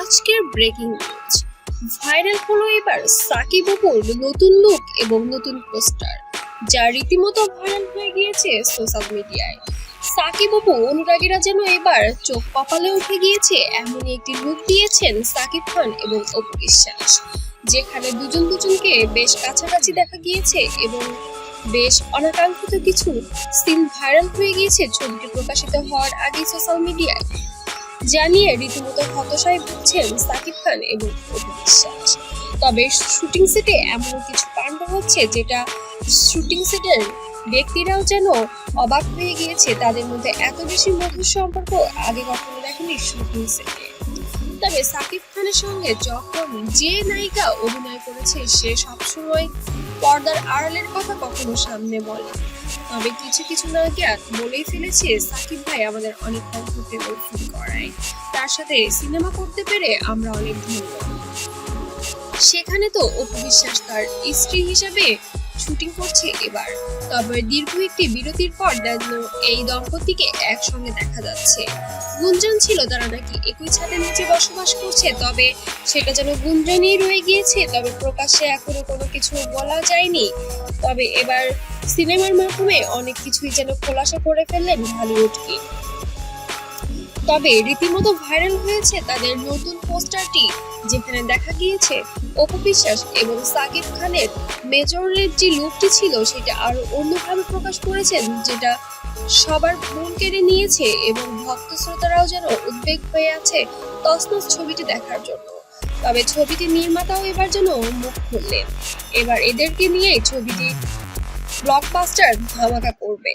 আজকের breaking news viral হলো এবার সাকিব অপুর নতুন লুক এবং নতুন পোস্টার যা রীতিমতো ভাইরাল হয়ে গিয়েছে সোশ্যাল মিডিয়ায় সাকিব অপু অনুরাগীরা যেন এবার চোখ কপালে উঠে গিয়েছে, এমনই একটি লুক দিয়েছেন সাকিব খান এবং অপু বিশ্বাস, যেখানে দুজন দুজনকে বেশ কাছাকাছি দেখা গিয়েছে এবং বেশ অনাকাঙ্ক্ষিত কিছু সিন ভাইরাল হয়ে গিয়েছে ছবিটি প্রকাশিত হওয়ার আগে সোশ্যাল মিডিয়ায় জানিয়ে রীতিমতো হতাশায় ভুগছেন সাকিব খান এবং বিশ্বাস তবে শুটিং সেটে এমন কিছু কাণ্ড হচ্ছে যেটা শুটিং সেটের ব্যক্তিরাও যেন অবাক হয়ে গিয়েছে, তাদের মধ্যে এত বেশি মধুর সম্পর্ক আগে কখনো দেখেনি শুটিং সেটে। তবে সাকিব খানের সঙ্গে যখন যে নায়িকা অভিনয় করেছে, সে সবসময় পর্দার আড়ালের কথা কখনো সামনে বলে তবে কিছু কিছু নায়িকা বলেই ফেলেছে, সাকিব ভাই আমাদের অনেক কমফোর্টেবল ফিল করায়। তার সাথে সিনেমা করতে পেরে আমরা অনেক ধন্য। সেখানে তো অপু বিশ্বাস তার স্ত্রী হিসাবে শুটিং করছে এবার। তবে দীর্ঘ একটি বিরতির পর যেন এই দম্পতিকে একসঙ্গে দেখা যাচ্ছে। গুঞ্জন ছিল তারা নাকি একই ছাদের নিচে বসবাস করছে, তবে সেটা যেন গুঞ্জনই রয়ে গিয়েছে, তবে প্রকাশ্যে এখনও কোনো কিছু বলা যায়নি। তবে এবার সিনেমার মাধ্যমে অনেক কিছুই যেন খোলাসা করে ফেললেন হলিউডকে। তবে রীতিমতো ভাইরাল হয়েছে তাদের নতুন পোস্টারটি, যেখানে দেখা গিয়েছে, অপু বিশ্বাস এবং সাকিব খানের মেজরের যে লুকটি ছিল, সেটা আরও অন্যভাবে প্রকাশ করেছেন, যেটা সবার মন কেড়ে নিয়েছে এবং ভক্ত শ্রোতারাও যেন উদ্বেগ হয়ে আছে তসনস ছবিটি দেখার জন্য। তবে ছবিটি নির্মাতাও এবার যেন মুখ খুললেন। এবার এদেরকে নিয়ে ছবিটি ব্লকবাস্টার ধামাকা করবে।